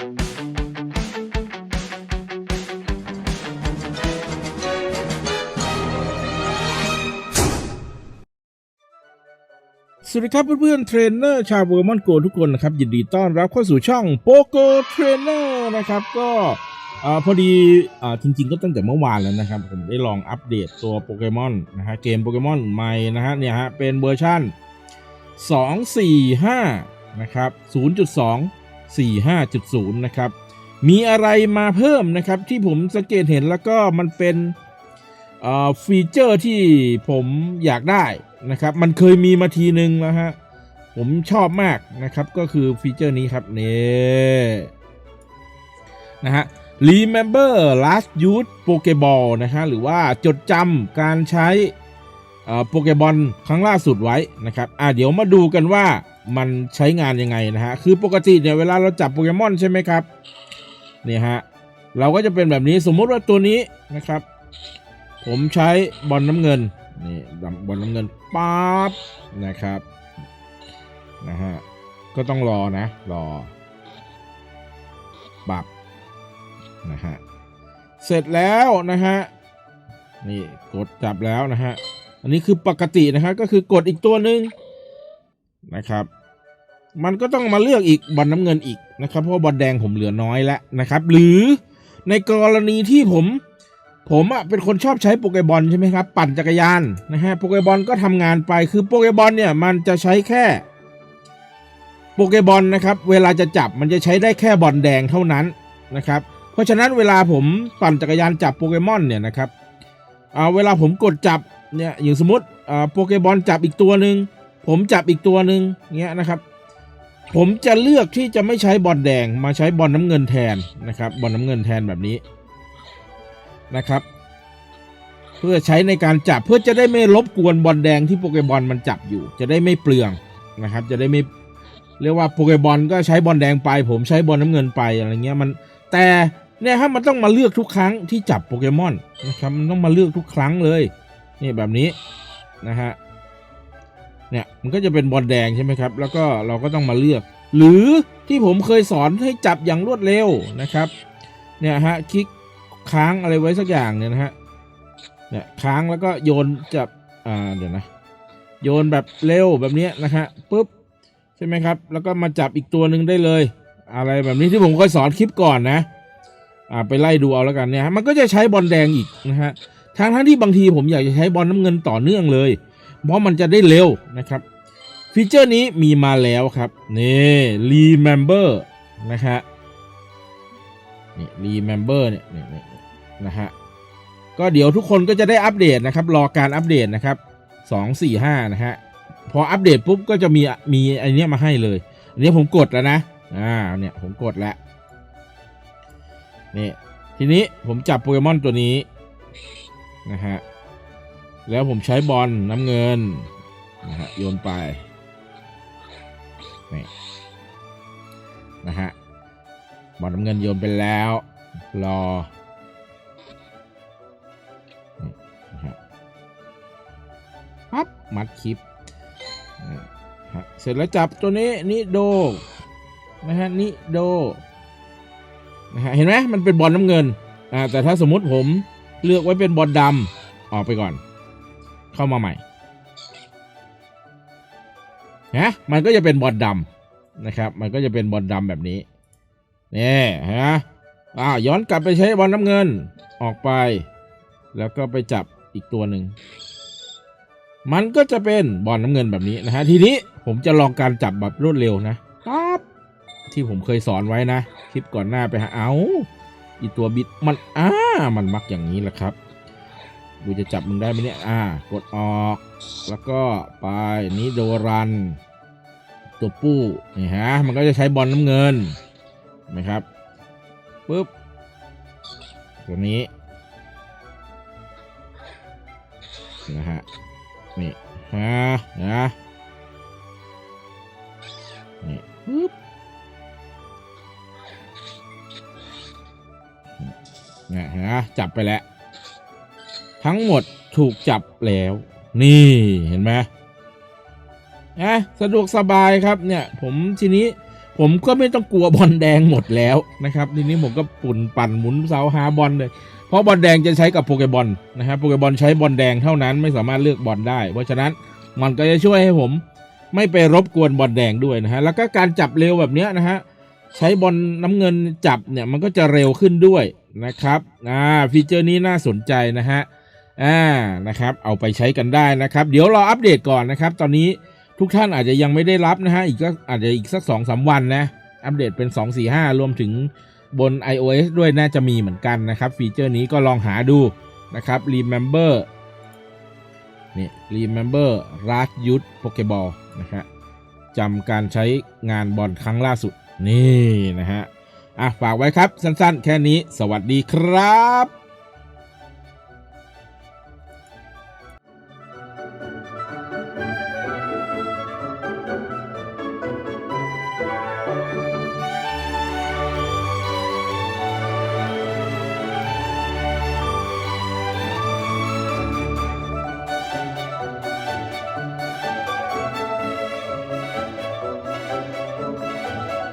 สวัสดีครับเพื่อนๆเทรนเนอร์ชาวเวอร์มอนโกทุกคนนะครับ ยินดีต้อนรับเข้าสู่ช่องโปโกเทรนเนอร์นะครับก็พอดีอจริงๆ ก็ตั้งแต่เมื่อวานแล้วนะครับ ผมได้ลองอัปเดตตัวโปเกมอนนะฮะเกมโปเกมอนใหม่นะฮะเนี่ยฮะเป็นเวอร์ชั่น 245 นะครับ 0.2 45.0 นะครับ มีอะไรมาเพิ่มนะครับที่ผมสังเกตเห็นแล้วก็มันเป็นฟีเจอร์ที่ผมอยากได้นะครับ มันเคยมีมาทีนึงแล้วฮะ ผมชอบมากนะครับ ก็คือฟีเจอร์นี้ครับนี่นะฮะ remember last use pokeball นะฮะหรือว่าจดจำการใช้โปเกบอลครั้งล่าสุดไว้นะครับ อะเดี๋ยวมาดูกันว่า มันใช้งานยังไงนะฮะ คือปกติเนี่ยเวลาเราจับโปเกมอนใช่ไหมครับ เนี่ยฮะ เราก็จะเป็นแบบนี้สมมุติว่าตัวนี้นะครับ ผมใช้บอลน้ำเงิน นี่บอลน้ำเงินปั๊บนะครับ นะฮะ ก็ต้องรอนะ รอปรับนะฮะ เสร็จแล้วนะฮะ นี่กดจับแล้วนะฮะ อันนี้คือปกตินะฮะ ก็คือกดอีกตัวหนึ่ง นะครับ มันก็ต้องมาเลือกอีกบอลน้ำเงินอีกนะครับ เพราะบอลแดงผมเหลือน้อยแล้วนะครับ หรือในกรณีที่ผม ผมอะเป็นคนชอบใช้โปเกบอลใช่ไหมครับ ปั่นจักรยานนะฮะโปเกบอลก็ทำงานไปคือโปเกบอลเนี่ยมันจะใช้แค่โปเกบอลนะครับ เวลาจะจับมันจะใช้ได้แค่บอลแดงเท่านั้นนะครับ เพราะฉะนั้นเวลาผมปั่นจักรยานจับโปเกมอนเนี่ยนะครับอ่าเวลาผมกดจับเนี่ยอย่างสมมติอ่าโปเกบอลจับอีกตัวหนึ่ง ผมจับอีกตัวหนึ่งเงี้ยนะครับ ผมจะเลือกที่จะไม่ใช้บอลแดงมาใช้บอลน้ำเงินแทนนะครับบอลน้ำเงินแทนแบบนี้นะครับ เพื่อใช้ในการจับเพื่อจะได้ไม่รบกวนบอลแดงที่โปเกบอลมันจับอยู่ จะได้ไม่เปลืองนะครับ จะได้ไม่เรียกว่าโปเกบอลก็ใช้บอลแดงไป ผมใช้บอลน้ำเงินไปอะไรเงี้ยมันแต่เนี่ยฮะมันต้องมาเลือกทุกครั้งที่จับโปเกมอนนะครับมันต้องมาเลือกทุกครั้งเลยนี่แบบนี้นะฮะ เนี่ยมันก็จะเป็นบอลแดงใช่ไหมครับ แล้วก็เราก็ต้องมาเลือก หรือที่ผมเคยสอนให้จับอย่างรวดเร็วนะครับเนี่ยฮะคลิกค้างอะไรไว้สักอย่างเนี่ยนะฮะเนี่ยค้างแล้วก็โยนจับอ่าเดี๋ยวนะโยนแบบเร็วแบบนี้นะฮะปุ๊บใช่ไหมครับ แล้วก็มาจับอีกตัวหนึ่งได้เลย อะไรแบบนี้ที่ผมเคยสอนคลิปก่อนนะอ่าไปไล่ดูเอาแล้วกันเนี่ยมันก็จะใช้บอลแดงอีกนะฮะทั้งทั้งที่บางทีผมอยากจะใช้บอลน้ำเงินต่อเนื่องเลย เพราะมันจะได้เร็วนะครับ ฟีเจอร์นี้มีมาแล้วครับนี่ remember นะฮะนี่ remember เนี่ยนี่นี่นะฮะก็เดี๋ยวทุกคนก็จะได้อัปเดตนะครับ รอการอัปเดตนะครับสองสี่ห้านะฮะ พออัปเดตปุ๊บก็จะมีมีไอเนี้ยมาให้เลยอันนี้ผมกดแล้วนะอ่าเนี่ยผมกดแล้วนี่ทีนี้ผมจับโปเกมอนตัวนี้นะฮะ แล้วผมใช้บอลน้ำเงินนะฮะโยนไปนี่นะฮะบอลน้ำเงินโยนไปแล้ว รอนี่นะฮะปั๊บมัดคลิปฮะเสร็จแล้วจับตัวนี้นิโดนะฮะนิโดนะฮะเห็นไหมมันเป็นบอลน้ำเงินอ่าแต่ถ้าสมมติผมเลือกไว้เป็นบอลดำออกไปก่อน เข้ามาใหม่นะมันก็จะเป็นบอลดำนะครับ มันก็จะเป็นบอลดำแบบนี้นี่ฮะอ้าวย้อนกลับไปใช้บอลน้ำเงินออกไป แล้วก็ไปจับอีกตัวหนึ่งมันก็จะเป็นบอลน้ำเงินแบบนี้นะฮะทีนี้ผมจะลองการจับแบบรวดเร็วนะปั๊บที่ผมเคยสอนไว้นะ คลิปก่อนหน้าไปหาเอาอีตัวบิดมันอ้ามันมักอย่างนี้แหละครับ ดูจะจับมึงได้ไหมเนี่ย อ่า กดออก แล้วก็ไปนี้โดรัน ตัวปู้นี่ฮะ มันก็จะใช้บอลน้ำเงินนะครับปุ๊บ ตัวนี้ นะฮะ นี่ฮะนะนี่ปุ๊บนะฮะจับไปแล้ว ทั้งหมดถูกจับแล้ว นี่เห็นไหมนะสะดวกสบายครับเนี่ย ผมทีนี้ผมก็ไม่ต้องกลัวบอลแดงหมดแล้วนะครับ ทีนี้ผมก็ปุ่นปั่นหมุนเสาหาบอลเลยเพราะบอลแดงจะใช้กับโปเกบอลนะครับโปเกบอลใช้บอลแดงเท่านั้นไม่สามารถเลือกบอลได้ เพราะฉะนั้นมันก็จะช่วยให้ผมไม่ไปรบกวนบอลแดงด้วยนะฮะแล้วก็การจับเร็วแบบเนี้ยนะฮะใช้บอลน้ำเงินจับเนี่ยมันก็จะเร็วขึ้นด้วยนะครับอ่าฟีเจอร์นี้น่าสนใจนะฮะ อ่านะครับ เอาไปใช้กันได้นะครับ เดี๋ยวรออัปเดตก่อนนะครับ ตอนนี้ทุกท่านอาจจะยังไม่ได้รับนะฮะอีกก็อาจจะอีกสักสองสามวันนะ อัปเดตเป็น 2 4 5 รวมถึงบน iOS ด้วยน่าจะมีเหมือนกันนะครับ ฟีเจอร์นี้ก็ลองหาดูนะครับ Remember นี่ Remember Last Youth Pokeball นะฮะจำการใช้งานบอลครั้งล่าสุด นี่นะฮะอะฝากไว้ครับสั้นๆ แค่นี้ สวัสดีครับ